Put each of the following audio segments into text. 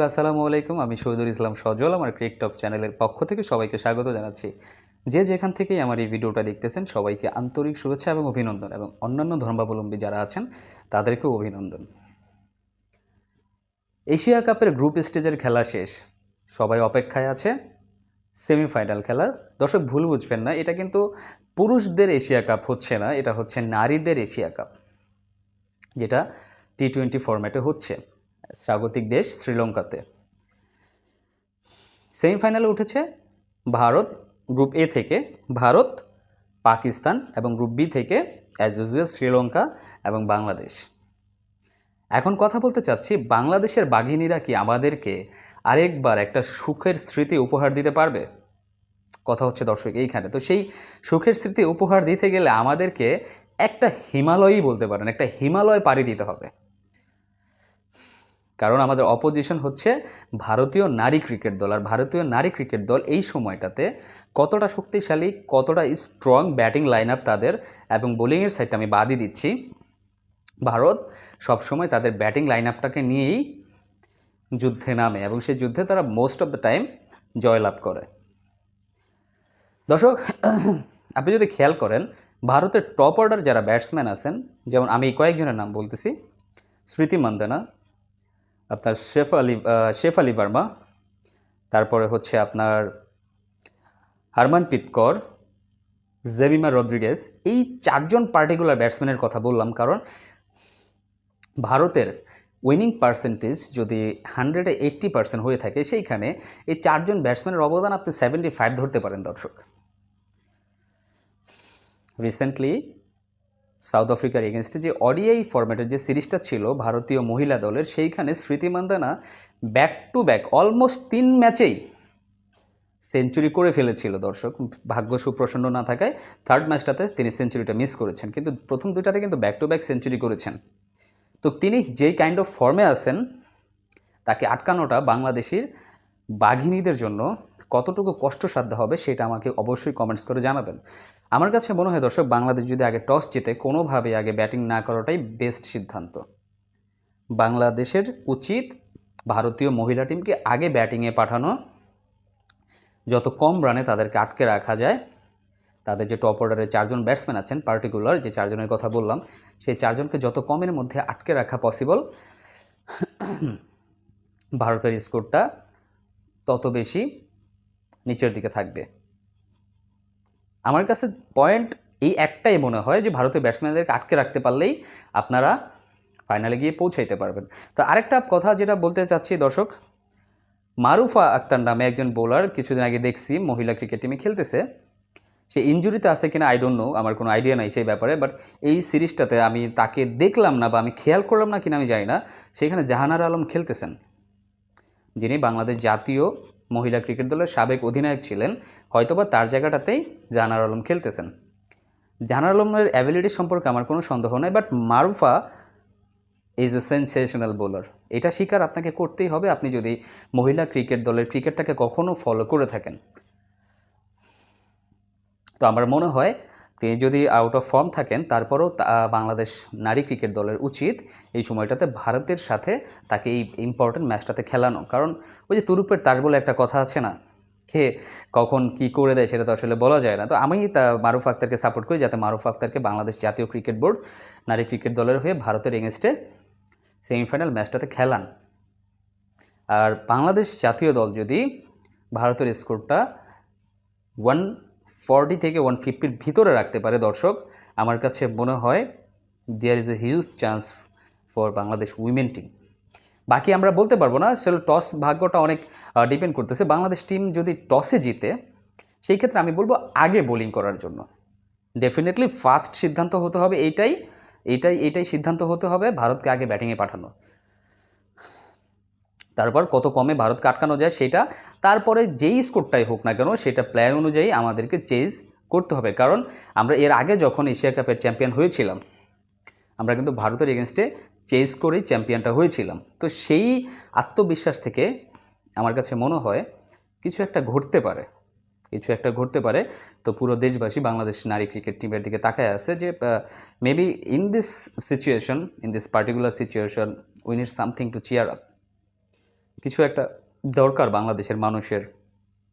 আসসালামু আলাইকুম। আমি শহীদুল ইসলাম সজল, আমার ক্রিকটক চ্যানেলের পক্ষ থেকে সবাইকে স্বাগত জানাচ্ছি। যে যেখান থেকেই আমার এই ভিডিওটা দেখতেছেন, সবাইকে আন্তরিক শুভেচ্ছা এবং অভিনন্দন এবং অন্যান্য ধর্মাবলম্বী যারা আছেন, তাদেরকেও অভিনন্দন। এশিয়া কাপের গ্রুপ স্টেজের খেলা শেষ। সবাই অপেক্ষায় আছে। সেমিফাইনাল খেলার। দর্শক, ভুল বুঝবেন না, এটা কিন্তু পুরুষদের এশিয়া কাপ হচ্ছে না, এটা হচ্ছে নারীদের এশিয়া কাপ, যেটা টি টোয়েন্টি ফরম্যাটে হচ্ছে। স্বাগতিক দেশ শ্রীলঙ্কাতে। সেমিফাইনালে উঠেছে ভারত গ্রুপ এ থেকে। ভারত, পাকিস্তান এবং গ্রুপ বি থেকে অ্যাজ ইউজুয়াল শ্রীলঙ্কা এবং বাংলাদেশ। এখন কথা বলতে চাচ্ছি, বাংলাদেশের বাঘিনীরা কি আমাদেরকে আরেকবার একটা সুখের স্মৃতি উপহার দিতে পারবে? কথা হচ্ছে দর্শক এইখানে। তো সেই সুখের স্মৃতি উপহার দিতে গেলে আমাদেরকে একটা হিমালয়ই বলতে পারেন, একটা হিমালয় পাড়ি দিতে হবে। কারণ আমাদের অপোজিশন হচ্ছে ভারতীয় নারী ক্রিকেট দল। আর ভারতীয় নারী ক্রিকেট দল এই সময়টাতে কতটা শক্তিশালী, কতটা স্ট্রং ব্যাটিং লাইন আপ তাদের এবং বোলিংয়ের সাইডটা আমি বাদই দিচ্ছি। ভারত সবসময় তাদের ব্যাটিং লাইন আপটাকে নিয়েই যুদ্ধে নামে এবং সেই যুদ্ধে তারা মোস্ট অফ দ্য টাইম জয়লাভ করে। দর্শক, আপনি যদি খেয়াল করেন, ভারতের টপ অর্ডার যারা ব্যাটসম্যান আছেন, যেমন আমি কয়েকজনের নাম বলতেছি, স্মৃতি মান্দানা আপনার শেফ আলী শেফ আলী বার্মা, তারপরে হচ্ছে আপনার হারমানপ্রীত কর জেমিমা রদ্রিগেজ, এই চারজন পার্টিকুলার ব্যাটসম্যানের কথা বললাম, কারণ ভারতের উইনিং পার্সেন্টেজ যদি হান্ড্রেডে এইট্টি পার্সেন্ট হয়ে থাকে, সেইখানে এই চারজন ব্যাটসম্যানের অবদান আপনি সেভেন্টি ফাইভ ধরতে পারেন, দর্শক। রিসেন্টলি সাউথ আফ্রিকার এগেনস্টে যে অডিআই ফরম্যাটের যে সিরিজটা ছিল ভারতীয় মহিলা দলের, সেইখানে Smriti Mandhana back to back almost তিন ম্যাচেই সেঞ্চুরি করে ফেলেছিল দর্শক। ভাগ্য সুপ্রসন্ন না থাকায় থার্ড ম্যাচটাতে তিনি সেঞ্চুরিটা মিস করেছেন। কিন্তু প্রথম দুইটাতে কিন্তু ব্যাক টু ব্যাক সেঞ্চুরি করেছেন। তো তিনি যেই কাইন্ড অফ ফর্মে আছেন, তাকে আটকানোটা বাংলাদেশের বাঘিনীদের জন্য কতটুকু কষ্টসাধ্য হবে সেটা আমাকে অবশ্যই কমেন্টস করে জানাবেন। আমার কাছে মনে হয় দর্শক, বাংলাদেশ যদি আগে টস জিতে কোনোভাবে আগে ব্যাটিং না করাটাই বেস্ট সিদ্ধান্ত। বাংলাদেশের উচিত ভারতীয় মহিলা টিমকে আগে ব্যাটিংয়ে পাঠানো। যত কম রানে তাদেরকে আটকে রাখা যায়, তাদের যে টপ অর্ডারে চারজন ব্যাটসম্যান আছেন পার্টিকুলার যে চারজনের কথা বললাম, সেই চারজনকে যত কমের মধ্যে আটকে রাখা পসিবল ভারতের স্কোরটা তত বেশি নিচের দিকে থাকবে। আমার কাছে পয়েন্ট এই একটাই মনে হয় যে ভারতের ব্যাটসম্যানদেরকে আটকে রাখতে পারলেই আপনারা ফাইনালে গিয়ে পৌঁছাইতে পারবেন। তো আরেকটা কথা যেটা বলতে চাচ্ছি দর্শক, মারুফা আক্তার নামে একজন বোলার কিছুদিন আগে দেখছি, মহিলা ক্রিকেট টিমে খেলতেছে। সে ইঞ্জুরিতে আছে কিনা আই ডোন্ট নো আমার কোনো আইডিয়া নাই সেই ব্যাপারে বাট এই সিরিজটাতে আমি তাকে দেখলাম না বা আমি খেয়াল করলাম না কিনা আমি জানি না। সেখানে জাহানার আলম খেলতেছেন, যিনি বাংলাদেশ জাতীয় মহিলা ক্রিকেট দলের সাবেক অধিনায়ক ছিলেন, হয়তোবা তার জায়গাটাতেই জাহানার আলম খেলতেছেন। জাহানার আলমের অ্যাবিলিটি সম্পর্কে আমার কোনো সন্দেহ নেই but Marufa is a sensational bowler এটা স্বীকার আপনাকে করতেই হবে, আপনি যদি মহিলা ক্রিকেট দলের ক্রিকেটটাকে কখনও ফলো করে থাকেন। তো আমার মনে হয় তিনি যদি আউট অফ ফর্ম থাকেন, তারপরও বাংলাদেশ নারী ক্রিকেট দলের উচিত এই সময়টাতে ভারতের সাথে তাকে এই ইম্পর্টেন্ট ম্যাচটাতে খেলানো। কারণ ওই যে তুরুপের তাস বলে একটা কথা আছে না খেয়ে কখন কি করে দেয় সেটা তো আসলে বলা যায় না। তো আমি তা, মারুফ আক্তারকে সাপোর্ট করি যাতে মারুফ আক্তারকে বাংলাদেশ জাতীয় ক্রিকেট বোর্ড নারী ক্রিকেট দলের হয়ে ভারতের এগেনস্টে সেমিফাইনাল ম্যাচটাতে খেলান। আর বাংলাদেশ জাতীয় দল যদি ভারতের স্কোরটা ওয়ান ফর্টি থেকে ওয়ান ফিফটির ভিতরে রাখতে পারে, দর্শক। আমার কাছে মনে হয় there is a huge chance for Bangladesh women team বাকি আমরা বলতে পারব না আসলে টস ভাগ্যটা অনেক ডিপেন্ড করতেছে। বাংলাদেশ টিম যদি টসে জিতে, সেই ক্ষেত্রে আমি বলব আগে বোলিং করার জন্য। ডেফিনেটলি ফার্স্ট সিদ্ধান্ত হতে হবে এইটাই এটাই এটাই সিদ্ধান্ত হতে হবে ভারতকে আগে ব্যাটিংয়ে পাঠানো। তারপর কত কমে ভারতকে আটকানো যায় সেটা, তারপরে যেই স্কোরটাই হোক না কেন সেটা প্ল্যান অনুযায়ী আমাদেরকে চেজ করতে হবে। কারণ আমরা এর আগে যখন এশিয়া কাপের চ্যাম্পিয়ন হয়েছিলাম, আমরা কিন্তু ভারতের এগেনস্টে চেজ করেই চ্যাম্পিয়নটা হয়েছিলাম। তো সেই আত্মবিশ্বাস থেকে আমার কাছে মনে হয় কিছু একটা ঘটতে পারে, কিছু একটা ঘটতে পারে। তো পুরো দেশবাসী, বাংলাদেশ নারী ক্রিকেট টিমের দিকে তাকায় আছে যে maybe in this situation in this particular situation we need something to cheer up কিছু একটা দরকার বাংলাদেশের মানুষের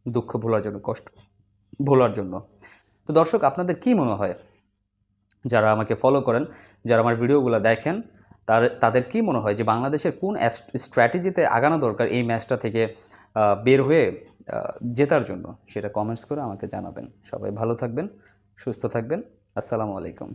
দুঃখ ভোলার জন্য, কষ্ট ভোলার জন্য। তো দর্শক, আপনাদের কি মনে হয়? যারা আমাকে ফলো করেন, যারা আমার ভিডিওগুলো দেখেন, তার, তাদের কি মনে হয় যে বাংলাদেশের কোন স্ট্র্যাটেজিতে আগানো দরকার এই ম্যাচটা থেকে বের হয়ে জেতার জন্য? সেটা কমেন্টস করে আমাকে জানাবেন। সবাই ভালো থাকবেন, সুস্থ থাকবেন। আসসালামু আলাইকুম।